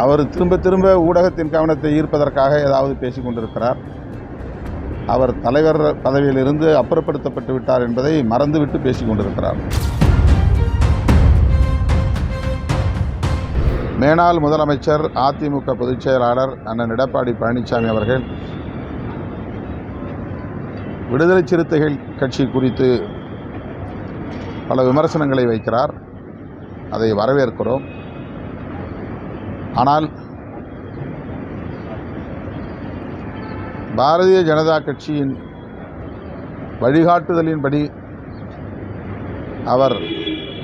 அவர் திரும்ப திரும்ப ஊடகத்தின் கவனத்தை ஈர்ப்பதற்காக ஏதாவது பேசிக் கொண்டிருக்கிறார் அவர் தலைவர் பதவியிலிருந்து அப்புறப்படுத்தப்பட்டு விட்டார் என்பதை மறந்துவிட்டு பேசிக் கொண்டிருக்கிறார் மேனாள் முதலமைச்சர் அதிமுக பொதுச் செயலாளர் அண்ணன் எடப்பாடி பழனிசாமி அவர்கள் விடுதலை சிறுத்தைகள் கட்சி குறித்து பல விமர்சனங்களை வைக்கிறார். அதை வரவேற்கிறோம். ஆனால் பாரதிய ஜனதா கட்சியின் வழிகாட்டுதலின்படி அவர்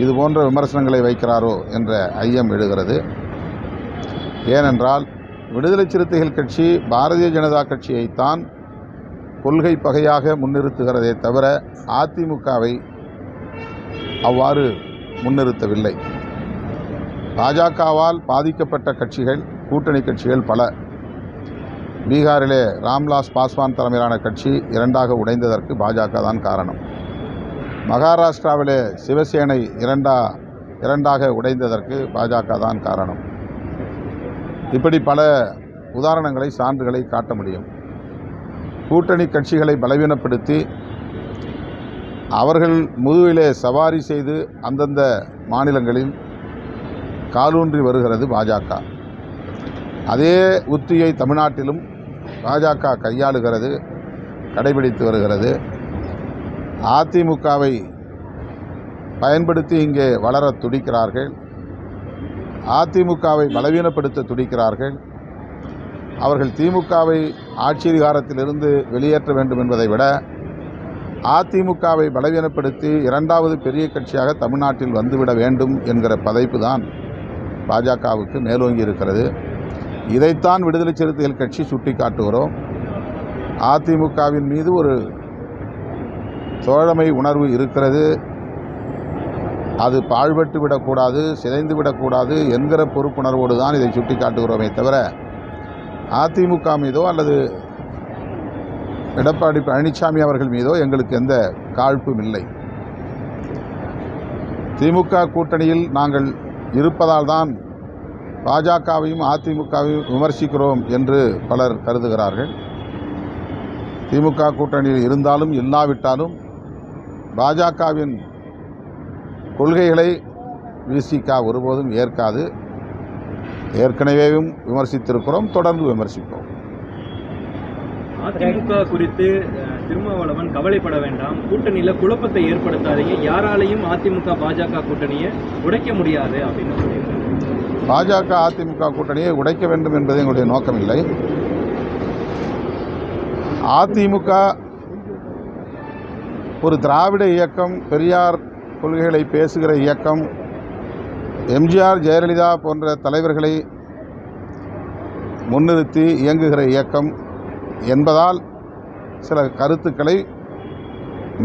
இது போன்ற விமர்சனங்களை வைக்கிறாரோ என்ற ஐயம் எழுகிறது. ஏனென்றால் விடுதலை சிறுத்தைகள் கட்சி பாரதிய ஜனதா கட்சியைத்தான் கொள்கை பகையாக முன்னிறுத்துகிறதே தவிர அதிமுகவை அவ்வாறு முன்னிறுத்தவில்லை. பாஜகவால் பாதிக்கப்பட்ட கட்சிகள் கூட்டணி கட்சிகள் பல. பீகாரிலே ராம்லாஸ் பாஸ்வான் தலைமையிலான கட்சி இரண்டாக உடைந்ததற்கு பாஜக தான் காரணம். மகாராஷ்டிராவிலே சிவசேனை இரண்டா இரண்டாக உடைந்ததற்கு பாஜக தான் காரணம். இப்படி பல உதாரணங்களை சான்றுகளை காட்ட முடியும். கூட்டணி கட்சிகளை பலவீனப்படுத்தி அவர்கள் முதுகிலே சவாரி செய்து அந்தந்த மாநிலங்களில் காலூன்றி வருகிறது பாஜக. அதே உத்தியை தமிழ்நாட்டிலும் பாஜக கையாளுகிறது கடைபிடித்து வருகிறது. அதிமுகவை பயன்படுத்தி இங்கே வளர துடிக்கிறார்கள். அதிமுகவை பலவீனப்படுத்த துடிக்கிறார்கள். அவர்கள் திமுகவை ஆட்சியதிகாரத்திலிருந்து வெளியேற்ற வேண்டும் என்பதை விட அதிமுகவை பலவீனப்படுத்தி இரண்டாவது பெரிய கட்சியாக தமிழ்நாட்டில் வந்துவிட வேண்டும் என்கிற பதைப்பு தான் பாஜகவுக்கு மேலோங்கி இருக்கிறது. இதைத்தான் விடுதலை சிறுத்தைகள் கட்சி சுட்டி காட்டுகிறோம் அதிமுகவின் மீது ஒரு தோழமை உணர்வு இருக்கிறது. அது பாழ்பட்டு விடக்கூடாது சிதைந்து விடக்கூடாது என்கிற பொறுப்புணர்வோடு தான் இதை சுட்டி காட்டுகிறோமே தவிர அதிமுக மீதோ அல்லது எடப்பாடி பழனிசாமி அவர்கள் மீதோ எங்களுக்கு எந்த காழ்ப்பும் இல்லை. திமுக கூட்டணியில் நாங்கள் இருப்பதால் தான் பாஜகவையும் அதிமுகவையும் விமர்சிக்கிறோம் என்று பலர் கருதுகிறார்கள். திமுக கூட்டணியில் இருந்தாலும் இல்லாவிட்டாலும் பாஜகவின் கொள்கைகளை விசிக ஒருபோதும் ஏற்காது. ஏற்கனவேவும் விமர்சித்திருக்கிறோம் தொடர்ந்து விமர்சிப்போம். அதிமுக குறித்து திருமாவளவன் கவலைப்பட வேண்டாம். கூட்டணியில குழப்பத்தை ஏற்படுத்தாதீங்க. யாராலையும் அதிமுக பாஜக கூட்டணியை உடைக்க முடியாது அப்படின்னு பாஜக அதிமுக கூட்டணியை உடைக்க வேண்டும் என்பது எங்களுடைய நோக்கமில்லை. அதிமுக ஒரு திராவிட இயக்கம் பெரியார் கொள்கைகளை பேசுகிற இயக்கம் எம்ஜிஆர் ஜெயலலிதா போன்ற தலைவர்களை முன்னிறுத்தி இயங்குகிற இயக்கம் என்பதால் சில கருத்துக்களை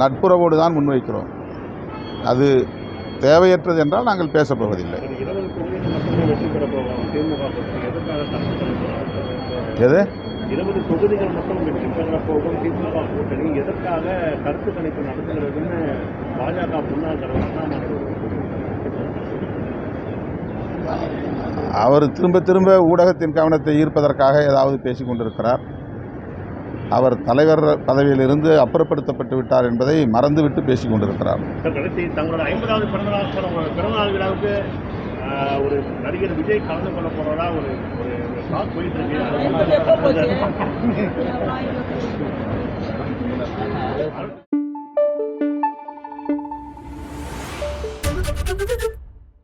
நட்புறவோடு தான் முன்வைக்கிறோம். அது தேவையற்றது என்றால் நாங்கள் பேசப் போவதில்லை இருபது தொகுதிகள் மட்டுமே வெற்றி பெற போகிறோம். திமுக கூட்டணி எதற்காக கருத்து கணிப்பு எது? இருபது தொகுதிகள் மட்டும் வெற்றி பெற போகும் திமுக கூட்டணி எதற்காக கருத்து கணிப்பு நடத்துகிறதுன்னு பாஜக முன்னாள் அவர் திரும்ப திரும்ப ஊடகத்தின் கவனத்தை ஈர்ப்பதற்காக ஏதாவது பேசிக் கொண்டிருக்கிறார். அவர் தலைவர் பதவியிலிருந்து அப்புறப்படுத்தப்பட்டு விட்டார் என்பதை மறந்துவிட்டு பேசிக் கொண்டிருக்கிறார் ஒரு நடிகர் விஜய் கலந்து கொள்ள போறதா ஒரு ஒரு டாக் போயிட்டு இருக்கு.